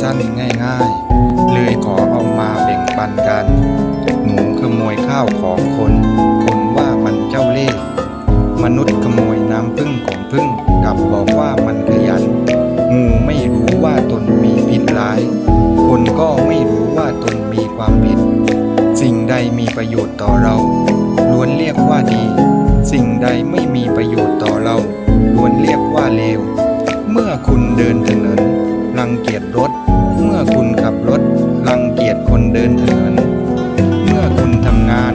สั้นๆ ง่ายๆ เลยขอเอามาแบ่งปันกัน หนูขโมยข้าวของคน คนว่ามันเจ้าเล่ห์มนุษย์ขโมยน้ำพึ่งของพึ่งกลับบอกว่ามันขยัน งูไม่รู้ว่าตนมีพิษร้าย คนก็ไม่รู้ว่าตนมีความผิด สิ่งใดมีประโยชน์ต่อเรา ล้วนเรียกว่าดี สิ่งใดไม่มีประโยชน์ต่อเรา ล้วนเรียกว่าเลว เมื่อคุณเดินถนน เกียจรถ เมื่อคุณขับรถ รังเกียจคนเดินถนน เมื่อคุณทำงาน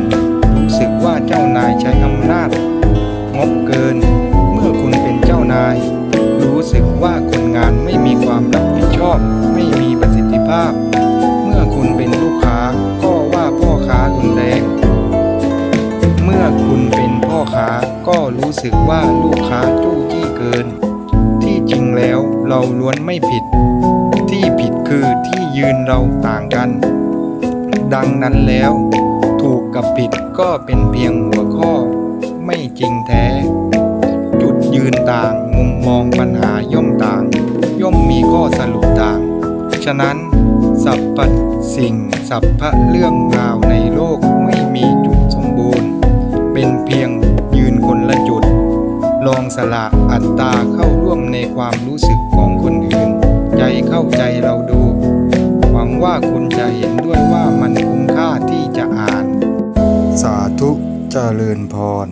รู้สึกว่าเจ้านายใช้อำนาจ งบเกิน เมื่อคุณเป็นเจ้านาย รู้สึกว่าคนงานไม่มีความรับผิดชอบ ไม่มีประสิทธิภาพ เมื่อคุณเป็นลูกค้าก็ว่าพ่อค้ารุนแรงเมื่อคุณเป็นพ่อค้าก็รู้สึกว่าลูกค้าจู้จี้เกิน ที่จริงแล้ว เราล้วนไม่ผิด ที่ผิดคือที่ยืนเราต่างกัน ดังนั้นแล้ว ถูกกับผิดก็เป็นเพียงหัวข้อ ไม่จริงแท้ จุดยืนต่างมุมมองปัญหาย่อมต่าง ย่อมมีข้อสรุปต่าง ฉะนั้นสัพพสิ่งสัพพะเรื่องราวในโลกไม่มีจุดสมบูรณ์ เป็นเพียงยืนคนละจุด ลองสละอัตตาเข้าร่วม ในความรู้สึกของคนอื่น ใจเข้าใจเราดู หวังว่าคุณจะเห็นด้วยว่ามันคุ้มค่าที่จะอ่าน สาธุเจริญพร